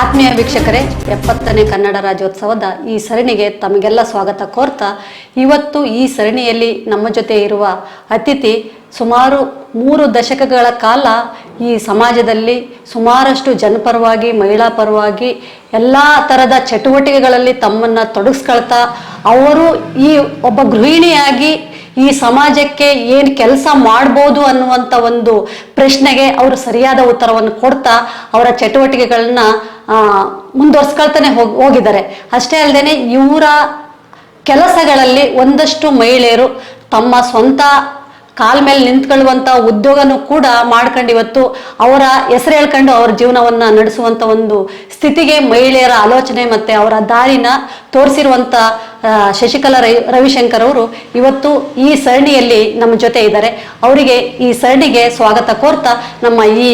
ಆತ್ಮೀಯ ವೀಕ್ಷಕರೇ, ಎಪ್ಪತ್ತನೇ ಕನ್ನಡ ರಾಜ್ಯೋತ್ಸವದ ಈ ಸರಣಿಗೆ ತಮಗೆಲ್ಲ ಸ್ವಾಗತ ಕೋರ್ತಾ, ಇವತ್ತು ಈ ಸರಣಿಯಲ್ಲಿ ನಮ್ಮ ಜೊತೆ ಇರುವ ಅತಿಥಿ ಸುಮಾರು ಮೂರು ದಶಕಗಳ ಕಾಲ ಈ ಸಮಾಜದಲ್ಲಿ ಸುಮಾರಷ್ಟು ಜನಪರವಾಗಿ, ಮಹಿಳಾ ಪರವಾಗಿ ಎಲ್ಲ ಥರದ ಚಟುವಟಿಕೆಗಳಲ್ಲಿ ತಮ್ಮನ್ನು ತೊಡಗಿಸ್ಕೊಳ್ತಾ, ಅವರು ಈ ಒಬ್ಬ ಗೃಹಿಣಿಯಾಗಿ ಈ ಸಮಾಜಕ್ಕೆ ಏನು ಕೆಲಸ ಮಾಡ್ಬೋದು ಅನ್ನುವಂಥ ಒಂದು ಪ್ರಶ್ನೆಗೆ ಅವರು ಸರಿಯಾದ ಉತ್ತರವನ್ನು ಕೊಡ್ತಾ, ಅವರ ಚಟುವಟಿಕೆಗಳನ್ನ ಮುಂದುವರ್ಸ್ಕೊಳ್ತಾನೆ ಹೋಗ್, ಹೋಗಿದ್ದಾರೆ. ಅಷ್ಟೇ ಅಲ್ಲದೆ ಇವರ ಕೆಲಸಗಳಲ್ಲಿ ಒಂದಷ್ಟು ಮಹಿಳೆಯರು ತಮ್ಮ ಸ್ವಂತ ಕಾಲ್ ಮೇಲೆ ನಿಂತ್ಕೊಳ್ಳುವಂಥ ಉದ್ಯೋಗನೂ ಕೂಡ ಮಾಡ್ಕೊಂಡು ಇವತ್ತು ಅವರ ಹೆಸರು ಹೇಳ್ಕೊಂಡು ಅವ್ರ ಜೀವನವನ್ನು ನಡೆಸುವಂಥ ಒಂದು ಸ್ಥಿತಿಗೆ ಮಹಿಳೆಯರ ಆಲೋಚನೆ ಮತ್ತು ಅವರ ದಾರಿನ ತೋರಿಸಿರುವಂಥ ಶಶಿಕಲಾ ರವಿ, ರವಿಶಂಕರ್ ಅವರು ಇವತ್ತು ಈ ಸರಣಿಯಲ್ಲಿ ನಮ್ಮ ಜೊತೆ ಇದ್ದಾರೆ. ಅವರಿಗೆ ಈ ಸರಣಿಗೆ ಸ್ವಾಗತ ಕೋರ್ತಾ ನಮ್ಮ ಈ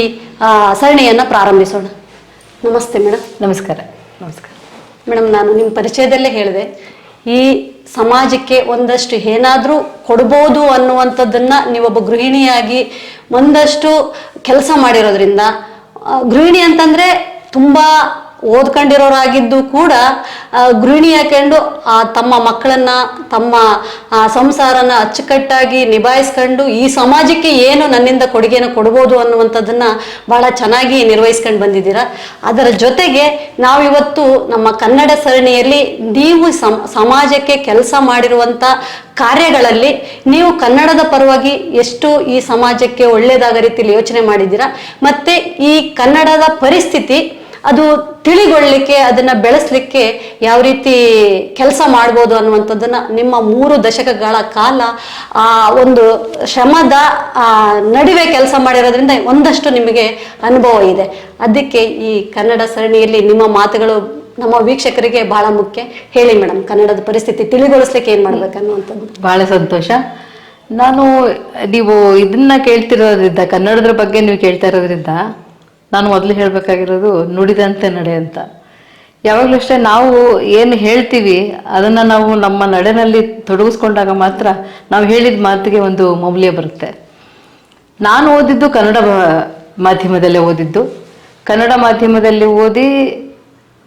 ಸರಣಿಯನ್ನು ಸರಣಿಯನ್ನ ಪ್ರಾರಂಭಿಸೋಣ. ನಮಸ್ತೆ ಮೇಡಮ್. ನಮಸ್ಕಾರ. ನಮಸ್ಕಾರ. ಮೇಡಮ್ ನಾನು ನಿಮ್ಮ ಪರಿಚಯದಲ್ಲೇ ಹೇಳಿದೆ ಈ ಸಮಾಜಕ್ಕೆ ಒಂದಷ್ಟು ಏನಾದರೂ ಕೊಡ್ಬೋದು ಅನ್ನುವಂಥದ್ದನ್ನ ನೀವೊಬ್ಬ ಗೃಹಿಣಿಯಾಗಿ ಒಂದಷ್ಟು ಕೆಲಸ ಮಾಡಿರೋದ್ರಿಂದ ಗೃಹಿಣಿ ಅಂತಂದ್ರೆ ತುಂಬಾ ಓದ್ಕೊಂಡಿರೋರಾಗಿದ್ದು ಕೂಡ ಗೃಹಿಣಿ ಹಾಕೊಂಡು ತಮ್ಮ ಮಕ್ಕಳನ್ನ, ತಮ್ಮ ಸಂಸಾರನ ಅಚ್ಚುಕಟ್ಟಾಗಿ ನಿಭಾಯಿಸ್ಕೊಂಡು ಈ ಸಮಾಜಕ್ಕೆ ಏನು ನನ್ನಿಂದ ಕೊಡುಗೆನ ಕೊಡ್ಬೋದು ಅನ್ನುವಂಥದ್ದನ್ನ ಬಹಳ ಚೆನ್ನಾಗಿ ನಿರ್ವಹಿಸ್ಕೊಂಡು ಬಂದಿದ್ದೀರಾ. ಅದರ ಜೊತೆಗೆ ನಾವಿವತ್ತು ನಮ್ಮ ಕನ್ನಡ ಸರಣಿಯಲ್ಲಿ ನೀವು ಸಮ, ಸಮಾಜಕ್ಕೆ ಕೆಲಸ ಮಾಡಿರುವಂಥ ಕಾರ್ಯಗಳಲ್ಲಿ ನೀವು ಕನ್ನಡದ ಪರವಾಗಿ ಎಷ್ಟು ಈ ಸಮಾಜಕ್ಕೆ ಒಳ್ಳೆಯದಾದ ರೀತಿಯಲ್ಲಿ ಯೋಚನೆ ಮಾಡಿದ್ದೀರಾ. ಮತ್ತೆ ಈ ಕನ್ನಡದ ಪರಿಸ್ಥಿತಿ ಅದು ತಿಳಿಗೊಳ್ಳಿಕ್ಕೆ, ಅದನ್ನ ಬೆಳೆಸಲಿಕ್ಕೆ ಯಾವ ರೀತಿ ಕೆಲಸ ಮಾಡ್ಬೋದು ಅನ್ನುವಂಥದ್ದನ್ನ ನಿಮ್ಮ ಮೂರು ದಶಕಗಳ ಕಾಲ, ಆ, ಒಂದು ಶ್ರಮದ ನಡುವೆ ಕೆಲಸ ಮಾಡಿರೋದ್ರಿಂದ ಒಂದಷ್ಟು ನಿಮಗೆ ಅನುಭವ ಇದೆ. ಅದಕ್ಕೆ ಈ ಕನ್ನಡ ಸರಣಿಯಲ್ಲಿ ನಿಮ್ಮ ಮಾತುಗಳು ನಮ್ಮ ವೀಕ್ಷಕರಿಗೆ ಬಹಳ ಮುಖ್ಯ. ಹೇಳಿ ಮೇಡಮ್ ಕನ್ನಡದ ಪರಿಸ್ಥಿತಿ ತಿಳಿಗೊಳಿಸ್ಲಿಕ್ಕೆ ಏನ್ ಮಾಡ್ಬೇಕನ್ನುವಂಥದ್ದು ಬಹಳ ಸಂತೋಷ. ನಾನು, ನೀವು ಇದನ್ನ ಕೇಳ್ತಿರೋದ್ರಿಂದ ಕನ್ನಡದ ಬಗ್ಗೆ ನೀವು ಕೇಳ್ತಾ ಇರೋದ್ರಿಂದ ನಾನು ಮೊದಲು ಹೇಳಬೇಕಾಗಿರೋದು ನುಡಿದಂತೆ ನಡೆ ಅಂತ. ಯಾವಾಗಲೂ ಅಷ್ಟೇ ನಾವು ಏನು ಹೇಳ್ತೀವಿ, ಅದನ್ನು ನಾವು ನಮ್ಮ ನಡೆನಲ್ಲಿ ತೊಡಗಿಸ್ಕೊಂಡಾಗ ಮಾತ್ರ ನಾವು ಹೇಳಿದ ಮಾತಿಗೆ ಒಂದು ಮೌಲ್ಯ ಬರುತ್ತೆ. ನಾನು ಓದಿದ್ದು ಕನ್ನಡ ಮಾಧ್ಯಮದಲ್ಲೇ ಓದಿದ್ದು. ಕನ್ನಡ ಮಾಧ್ಯಮದಲ್ಲಿ ಓದಿ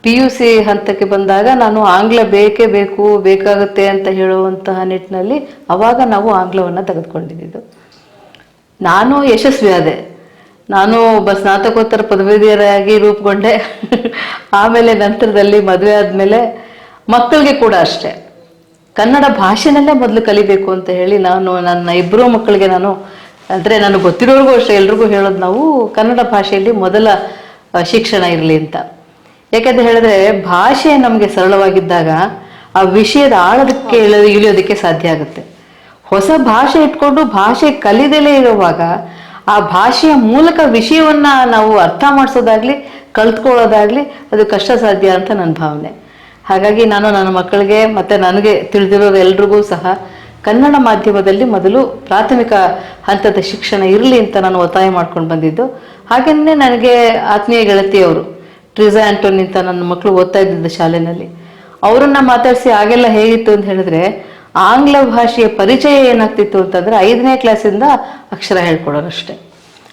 ಪಿ ಯು ಸಿ ಹಂತಕ್ಕೆ ಬಂದಾಗ ನಾನು ಆಂಗ್ಲ ಬೇಕೇ ಬೇಕು, ಬೇಕಾಗುತ್ತೆ ಅಂತ ಹೇಳುವಂತಹ ನಿಟ್ಟಿನಲ್ಲಿ ಅವಾಗ ನಾವು ಆಂಗ್ಲವನ್ನು ತೆಗೆದುಕೊಂಡಿದ್ದು. ನಾನು ಯಶಸ್ವಿ ಆದೆ ನಾನು ಒಬ್ಬ ಸ್ನಾತಕೋತ್ತರ ಪದವೀಧರಾಗಿ ರೂಪುಗೊಂಡೆ. ಆಮೇಲೆ ನಂತರದಲ್ಲಿ ಮದುವೆ ಆದಮೇಲೆ ಮಕ್ಕಳಿಗೆ ಕೂಡ ಅಷ್ಟೇ. ಕನ್ನಡ ಭಾಷೆನಲ್ಲೇ ಮೊದಲು ಕಲಿಬೇಕು ಅಂತ ಹೇಳಿ ನಾನು ನನ್ನ ಇಬ್ಬರು ಮಕ್ಕಳಿಗೆ ನಾನು, ಅಂದರೆ ನಾನು ಗೊತ್ತಿರೋರಿಗೂ ಅಷ್ಟೇ, ಎಲ್ರಿಗೂ ಹೇಳೋದು ನಾವು ಕನ್ನಡ ಭಾಷೆಯಲ್ಲಿ ಮೊದಲ ಶಿಕ್ಷಣ ಇರಲಿ ಅಂತ. ಯಾಕೆಂತ ಹೇಳಿದ್ರೆ ಭಾಷೆ ನಮಗೆ ಸರಳವಾಗಿದ್ದಾಗ ಆ ವಿಷಯದ ಆಳದಕ್ಕೆ ಇಳಿ- ಇಳಿಯೋದಕ್ಕೆ ಸಾಧ್ಯ ಆಗುತ್ತೆ. ಹೊಸ ಭಾಷೆ ಇಟ್ಕೊಂಡು ಭಾಷೆ ಕಲಿದಲೇ ಇರುವಾಗ ಆ ಭಾಷೆಯ ಮೂಲಕ ವಿಷಯವನ್ನ ನಾವು ಅರ್ಥ ಮಾಡಿಸೋದಾಗ್ಲಿ, ಕಲ್ತ್ಕೊಳ್ಳೋದಾಗ್ಲಿ ಅದು ಕಷ್ಟ ಸಾಧ್ಯ ಅಂತ ನನ್ನ ಭಾವನೆ. ಹಾಗಾಗಿ ನಾನು ನನ್ನ ಮಕ್ಕಳಿಗೆ ಮತ್ತೆ ನನಗೆ ತಿಳಿದಿರೋರು ಎಲ್ರಿಗೂ ಸಹ ಕನ್ನಡ ಮಾಧ್ಯಮದಲ್ಲಿ ಮೊದಲು ಪ್ರಾಥಮಿಕ ಹಂತದ ಶಿಕ್ಷಣ ಇರಲಿ ಅಂತ ನಾನು ಒತ್ತಾಯ ಮಾಡ್ಕೊಂಡು ಬಂದಿದ್ದು. ಹಾಗೆಯೇ ನನಗೆ ಆತ್ಮೀಯ ಗೆಳತಿಯವರು, ಟ್ರಿಸಾ ಆಂಟೋನಿ ಅಂತ ನನ್ನ ಮಕ್ಕಳು ಓದ್ತಾ ಇದ್ದಿದ್ದ ಶಾಲೆಯಲ್ಲಿ ಅವರನ್ನ ಮಾತಾಡಿಸಿ ಆಗೆಲ್ಲ ಹೇಗಿತ್ತು ಅಂತ ಹೇಳಿದ್ರೆ ಆಂಗ್ಲ ಭಾಷೆಯ ಪರಿಚಯ ಏನಾಗ್ತಿತ್ತು ಅಂತಂದ್ರೆ ಐದನೇ ಕ್ಲಾಸಿಂದ ಅಕ್ಷರ ಹೇಳ್ಕೊಡೋರು ಅಷ್ಟೇ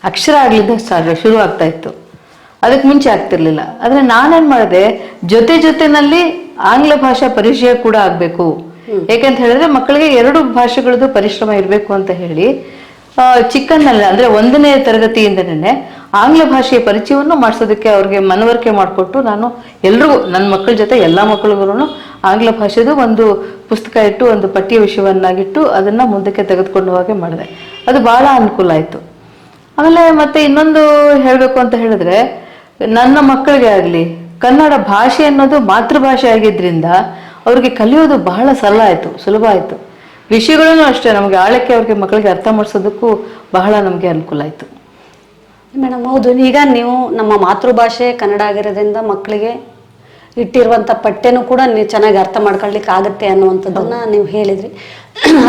ಅಕ್ಷರ ಆಗ್ಲಿದ್ದ ಸ್ಟಾರ್ಟ್ ಶುರು ಆಗ್ತಾ ಇತ್ತು. ಅದಕ್ಕೆ ಮುಂಚೆ ಆಗ್ತಿರ್ಲಿಲ್ಲ. ಆದ್ರೆ ನಾನೇನ್ ಮಾಡಿದೆ ಜೊತೆ ಜೊತೆನಲ್ಲಿ ಆಂಗ್ಲ ಭಾಷಾ ಪರಿಚಯ ಕೂಡ ಆಗ್ಬೇಕು. ಯಾಕಂತ ಹೇಳಿದ್ರೆ ಮಕ್ಕಳಿಗೆ ಎರಡು ಭಾಷೆಗಳದ್ದು ಪರಿಶ್ರಮ ಇರಬೇಕು ಅಂತ ಹೇಳಿ ಚಿಕ್ಕನ್ನಲ್ಲಿ ಅಂದ್ರೆ ಒಂದನೇ ತರಗತಿಯಿಂದನೇ ಆಂಗ್ಲ ಭಾಷೆಯ ಪರಿಚಯವನ್ನು ಮಾಡಿಸೋದಕ್ಕೆ ಅವ್ರಿಗೆ ಮನವರಿಕೆ ಮಾಡಿಕೊಟ್ಟು ನಾನು ಎಲ್ರಿಗೂ ನನ್ನ ಮಕ್ಕಳ ಜೊತೆ ಎಲ್ಲ ಮಕ್ಕಳಿಗೂ ಆಂಗ್ಲ ಭಾಷೆದು ಒಂದು ಪುಸ್ತಕ ಇಟ್ಟು, ಒಂದು ಪಠ್ಯ ವಿಷಯವನ್ನಾಗಿಟ್ಟು ಅದನ್ನ ಮುಂದಕ್ಕೆ ತೆಗೆದುಕೊಂಡು ಹೋಗಿ ಮಾಡಿದೆ. ಅದು ಬಹಳ ಅನುಕೂಲ ಆಯ್ತು. ಆಮೇಲೆ ಮತ್ತೆ ಇನ್ನೊಂದು ಹೇಳಬೇಕು ಅಂತ ಹೇಳಿದ್ರೆ, ನನ್ನ ಮಕ್ಕಳಿಗೆ ಆಗಲಿ, ಕನ್ನಡ ಭಾಷೆ ಅನ್ನೋದು ಮಾತೃಭಾಷೆ ಆಗಿದ್ರಿಂದ ಅವ್ರಿಗೆ ಕಲಿಯೋದು ಬಹಳ ಸರಳ ಆಯಿತು, ಸುಲಭ ಆಯಿತು. ವಿಷಯಗಳೂ ಅಷ್ಟೇ ನಮಗೆ ಆಳಕ್ಕೆ ಅವ್ರಿಗೆ ಮಕ್ಕಳಿಗೆ ಅರ್ಥ ಮಾಡಿಸೋದಕ್ಕೂ ಬಹಳ ನಮಗೆ ಅನುಕೂಲ ಆಯಿತು. ಮೇಡಮ್ ಹೌದು ಈಗ ನೀವು ನಮ್ಮ ಮಾತೃಭಾಷೆ ಕನ್ನಡ ಆಗಿರೋದ್ರಿಂದ ಮಕ್ಕಳಿಗೆ ಇಟ್ಟಿರುವಂಥ ಪಠ್ಯನೂ ಕೂಡ ನೀವು ಚೆನ್ನಾಗಿ ಅರ್ಥ ಮಾಡ್ಕೊಳ್ಲಿಕ್ಕೆ ಆಗುತ್ತೆ ಅನ್ನುವಂಥದ್ದನ್ನ ನೀವು ಹೇಳಿದ್ರಿ.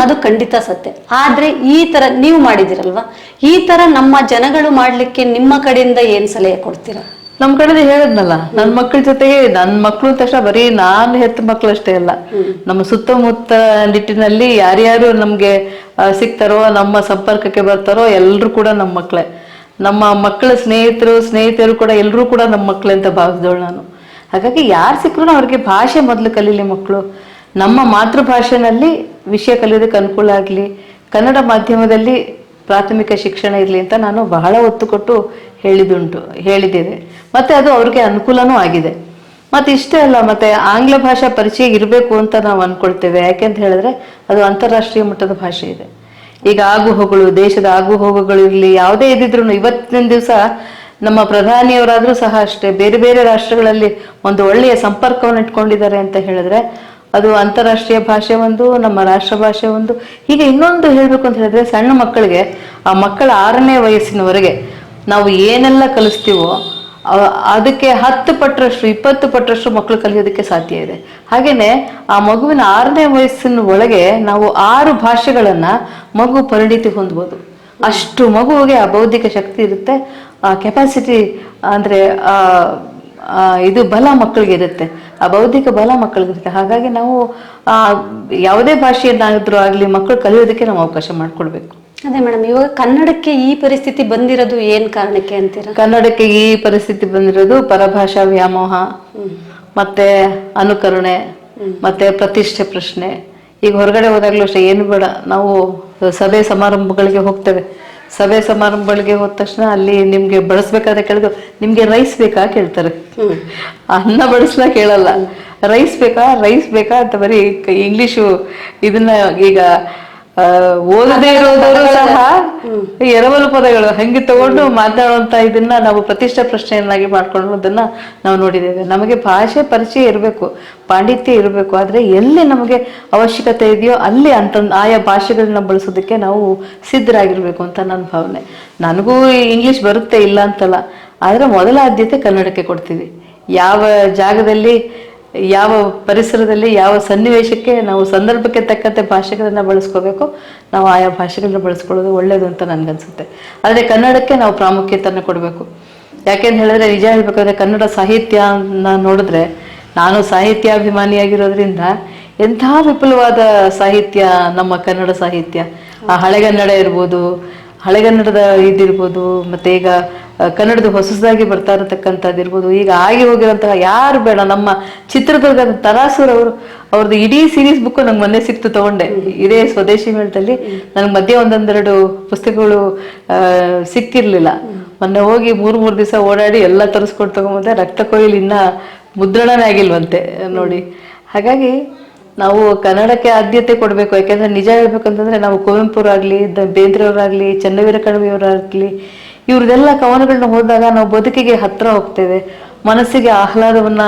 ಅದು ಖಂಡಿತ ಸತ್ಯ. ಆದರೆ ಈ ಥರ ನೀವು ಮಾಡಿದಿರಲ್ವಾ ಈ ಥರ ನಮ್ಮ ಜನಗಳು ಮಾಡಲಿಕ್ಕೆ ನಿಮ್ಮ ಕಡೆಯಿಂದ ಏನು ಸಲಹೆ ಕೊಡ್ತೀರಾ? ನಮ್ಮ ಕಡೆ ಹೇಳದ್ನಲ್ಲ ನನ್ ಮಕ್ಕಳ ಜೊತೆಗೆ ನನ್ ಮಕ್ಳು ತಕ್ಷಣ ಬರೀ ನಾನ್ ಹೆತ್ತ ಮಕ್ಳು ಅಷ್ಟೇ ಅಲ್ಲ. ನಮ್ಮ ಸುತ್ತಮುತ್ತ ನಿಟ್ಟಿನಲ್ಲಿ ಯಾರ್ಯಾರು ನಮ್ಗೆ ಸಿಗ್ತಾರೋ ನಮ್ಮ ಸಂಪರ್ಕಕ್ಕೆ ಬರ್ತಾರೋ ಎಲ್ರು ಕೂಡ ನಮ್ಮ ಮಕ್ಕಳೇ ನಮ್ಮ ಮಕ್ಕಳ ಸ್ನೇಹಿತರು ಸ್ನೇಹಿತರು ಕೂಡ ಎಲ್ಲರೂ ಕೂಡ ನಮ್ಮ ಮಕ್ಳೆ ಅಂತ ಭಾವಿಸಿದವಳು ನಾನು. ಹಾಗಾಗಿ ಯಾರು ಸಿಕ್ಕರು ಅವ್ರಿಗೆ ಭಾಷೆ ಮೊದಲು ಕಲೀಲಿ ಮಕ್ಕಳು ನಮ್ಮ ಮಾತೃಭಾಷೆನಲ್ಲಿ ವಿಷಯ ಕಲಿಯೋದಕ್ಕೆ ಅನುಕೂಲ ಆಗಲಿ ಕನ್ನಡ ಮಾಧ್ಯಮದಲ್ಲಿ ಪ್ರಾಥಮಿಕ ಶಿಕ್ಷಣ ಇರಲಿ ಅಂತ ನಾನು ಬಹಳ ಒತ್ತು ಕೊಟ್ಟು ಹೇಳಿದುಂಟು, ಹೇಳಿದ್ದೇನೆ. ಮತ್ತೆ ಅದು ಅವ್ರಿಗೆ ಅನುಕೂಲನೂ ಆಗಿದೆ. ಮತ್ತೆ ಇಷ್ಟೇ ಅಲ್ಲ, ಮತ್ತೆ ಆಂಗ್ಲ ಭಾಷಾ ಪರಿಚಯ ಇರಬೇಕು ಅಂತ ನಾವು ಅನ್ಕೊಳ್ತೇವೆ. ಯಾಕೆಂತ ಹೇಳಿದ್ರೆ ಅದು ಅಂತಾರಾಷ್ಟ್ರೀಯ ಮಟ್ಟದ ಭಾಷೆ ಇದೆ. ಈಗ ಆಗು ಹೋಗಳು ದೇಶದ ಆಗು ಹೋಗುಗಳು ಇರಲಿ, ಯಾವುದೇ ಇದ್ದಿದ್ರು ಇವತ್ತಿನ ದಿವಸ ನಮ್ಮ ಪ್ರಧಾನಿಯವರಾದ್ರೂ ಸಹ ಅಷ್ಟೇ, ಬೇರೆ ಬೇರೆ ರಾಷ್ಟ್ರಗಳಲ್ಲಿ ಒಂದು ಒಳ್ಳೆಯ ಸಂಪರ್ಕವನ್ನು ಇಟ್ಕೊಂಡಿದ್ದಾರೆ ಅಂತ ಹೇಳಿದ್ರೆ ಅದು ಅಂತಾರಾಷ್ಟ್ರೀಯ ಭಾಷೆ ಒಂದು ನಮ್ಮ ರಾಷ್ಟ್ರ ಭಾಷೆ ಒಂದು. ಹೀಗೆ ಇನ್ನೊಂದು ಹೇಳ್ಬೇಕು ಅಂತ ಹೇಳಿದ್ರೆ ಸಣ್ಣ ಮಕ್ಕಳಿಗೆ ಆ ಮಕ್ಕಳ ಆರನೇ ವಯಸ್ಸಿನವರೆಗೆ ನಾವು ಏನೆಲ್ಲ ಕಲಿಸ್ತೀವೋ ಅದಕ್ಕೆ ಹತ್ತು ಪಟ್ಟರಷ್ಟು ಇಪ್ಪತ್ತು ಪಟ್ಟರಷ್ಟು ಮಕ್ಕಳು ಕಲಿಯೋದಕ್ಕೆ ಸಾಧ್ಯ ಇದೆ. ಹಾಗೇನೆ ಆ ಮಗುವಿನ ಆರನೇ ವಯಸ್ಸಿನ ಒಳಗೆ ನಾವು ಆರು ಭಾಷೆಗಳನ್ನ ಮಗು ಪರಿಣಿತಿ ಹೊಂದ್ಬೋದು. ಅಷ್ಟು ಮಗುವಿಗೆ ಆ ಬೌದ್ಧಿಕ ಶಕ್ತಿ ಇರುತ್ತೆ. ಆ ಕೆಪಾಸಿಟಿ ಅಂದ್ರೆ ಆ, ಇದು ಬಲ ಮಕ್ಕಳಿಗೆ ಇರುತ್ತೆ. ಆ ಬೌದ್ಧಿಕ ಬಲ ಮಕ್ಕಳಿಗೆ ಇರುತ್ತೆ. ಹಾಗಾಗಿ ನಾವು ಆ ಯಾವುದೇ ಭಾಷೆಯನ್ನಾದ್ರೂ ಆಗಲಿ ಮಕ್ಕಳು ಕಲಿಯೋದಕ್ಕೆ ನಾವು ಅವಕಾಶ ಮಾಡಿಕೊಡ್ಬೇಕು. ಅದೇ ಮೇಡಮ್ ಇವಾಗ ಕನ್ನಡಕ್ಕೆ ಈ ಪರಿಸ್ಥಿತಿ ಬಂದಿರೋದು ಏನ್ ಕಾರಣಕ್ಕೆ ಅಂತೀರಾ? ಕನ್ನಡಕ್ಕೆ ಈ ಪರಿಸ್ಥಿತಿ ಬಂದಿರೋದು ಪರಭಾಷಾ ವ್ಯಾಮೋಹ ಮತ್ತೆ ಅನುಕರಣೆ ಮತ್ತೆ ಪ್ರತಿಷ್ಠೆ ಪ್ರಶ್ನೆ. ಈಗ ಹೊರಗಡೆ ಹೋದಾಗ್ಲೂ ಅಷ್ಟೇ ಏನು ಬೇಡ ನಾವು ಸಭೆ ಸಮಾರಂಭಗಳಿಗೆ ಹೋಗ್ತೇವೆ. ಸಭೆ ಸಮಾರಂಭಗಳಿಗೆ ಹೋದ ತಕ್ಷಣ ಅಲ್ಲಿ ನಿಮ್ಗೆ ಬಳಸ್ಬೇಕಾದ್ರೆ ಕೇಳಿದ್ರು ನಿಮ್ಗೆ ರೈಸ್ ಬೇಕಾ? ಕೇಳ್ತಾರೆ. ಅನ್ನ ಬಡಿಸ್ಲ ಕೇಳಲ್ಲ. ರೈಸ್ ಬೇಕಾ? ರೈಸ್ ಬೇಕಾ? ಅಂತ ಬರೀ ಇಂಗ್ಲಿಷು ಇದನ್ನ ಈಗ ಓದದೇ ಇರೋದವರು ಸಹ ಎರವಲು ಪದಗಳು. ಹಂಗೆ ತಗೊಂಡು ಮಾತಾಡುವಂತ ಇದನ್ನ ನಾವು ಪ್ರತಿಷ್ಠಾ ಪ್ರಶ್ನೆಯನ್ನಾಗಿ ಮಾಡ್ಕೊಳ್ಳೋದನ್ನ ನಾವು ನೋಡಿದ್ದೇವೆ. ನಮಗೆ ಭಾಷೆ ಪರಿಚಯ ಇರಬೇಕು ಪಾಂಡಿತ್ಯ ಇರಬೇಕು. ಆದ್ರೆ ಎಲ್ಲಿ ನಮಗೆ ಅವಶ್ಯಕತೆ ಇದೆಯೋ ಅಲ್ಲಿ ಅಂತ ಆಯಾ ಭಾಷೆಗಳನ್ನ ಬಳಸೋದಕ್ಕೆ ನಾವು ಸಿದ್ಧರಾಗಿರ್ಬೇಕು ಅಂತ ನನ್ನ ಭಾವನೆ. ನನಗೂ ಇಂಗ್ಲಿಷ್ ಬರುತ್ತೆ ಇಲ್ಲ ಅಂತಲ್ಲ. ಆದ್ರೆ ಮೊದಲ ಆದ್ಯತೆ ಕನ್ನಡಕ್ಕೆ ಕೊಡ್ತೀವಿ. ಯಾವ ಜಾಗದಲ್ಲಿ ಯಾವ ಪರಿಸರದಲ್ಲಿ, ಯಾವ ಸನ್ನಿವೇಶಕ್ಕೆ ನಾವು ಸಂದರ್ಭಕ್ಕೆ ತಕ್ಕಂತೆ ಭಾಷೆಗಳನ್ನ ಬಳಸ್ಕೋಬೇಕು, ನಾವು ಆಯಾ ಭಾಷೆಗಳನ್ನ ಬಳಸ್ಕೊಳ್ಳೋದು ಒಳ್ಳೇದು ಅಂತ ನನ್ಗನ್ಸುತ್ತೆ. ಆದರೆ ಕನ್ನಡಕ್ಕೆ ನಾವು ಪ್ರಾಮುಖ್ಯತೆಯನ್ನು ಕೊಡಬೇಕು. ಯಾಕೆಂತ ಹೇಳಿದ್ರೆ, ನಿಜ ಹೇಳ್ಬೇಕಾದ್ರೆ ಕನ್ನಡ ಸಾಹಿತ್ಯನ ನೋಡಿದ್ರೆ, ನಾನು ಸಾಹಿತ್ಯಾಭಿಮಾನಿಯಾಗಿರೋದ್ರಿಂದ ಎಂಥ ವಿಪುಲವಾದ ಸಾಹಿತ್ಯ ನಮ್ಮ ಕನ್ನಡ ಸಾಹಿತ್ಯ. ಆ ಹಳೆಗನ್ನಡ ಇರ್ಬೋದು, ಹಳೆಗನ್ನಡದ ಇದಿರ್ಬೋದು ಮತ್ತೆ ಈಗ ಕನ್ನಡದ ಹೊಸದಾಗಿ ಬರ್ತಾ ಇರತಕ್ಕಂಥದ್ದು ಇರ್ಬೋದು. ಈಗ ಆಗಿ ಹೋಗಿರೋಂತಹ ಯಾರು ಬೇಡ, ನಮ್ಮ ಚಿತ್ರದುರ್ಗದ ತರಾಸೂರ್ ಅವರು, ಅವ್ರದ್ದು ಇಡೀ ಸೀರೀಸ್ ಬುಕ್ ನಂಗೆ ಮೊನ್ನೆ ಸಿಕ್ತು ತಗೊಂಡೆ. ಇದೇ ಸ್ವದೇಶಿ ಮೇಳದಲ್ಲಿ. ನನಗೆ ಮಧ್ಯೆ ಒಂದೊಂದೆರಡು ಪುಸ್ತಕಗಳು ಸಿಕ್ತಿರ್ಲಿಲ್ಲ. ಮೊನ್ನೆ ಹೋಗಿ ಮೂರು ಮೂರು ದಿವಸ ಓಡಾಡಿ ಎಲ್ಲ ತರಿಸ್ಕೊಂಡು ತಗೊಂಬಂದೆ, ರಕ್ತ ಕೊಯ್ಲು ಇನ್ನ ಮುದ್ರಣನೇ ಆಗಿಲ್ವಂತೆ, ನೋಡಿ. ಹಾಗಾಗಿ ನಾವು ಕನ್ನಡಕ್ಕೆ ಆದ್ಯತೆ ಕೊಡಬೇಕು. ಯಾಕೆಂದ್ರೆ ನಿಜ ಹೇಳ್ಬೇಕಂತಂದ್ರೆ ನಾವು ಕುವೆಂಪುರಾಗ್ಲಿ ಬೇಂದ್ರೆಯವರಾಗ್ಲಿ, ಚನ್ನವೀರ ಕಣವಿಯವರಾಗ್ಲಿ ಇವ್ರದೆಲ್ಲ ಕವನಗಳನ್ನ ಓದಿದಾಗ ನಾವು ಬದುಕಿಗೆ ಹತ್ರ ಹೋಗ್ತೇವೆ. ಮನಸ್ಸಿಗೆ ಆಹ್ಲಾದವನ್ನ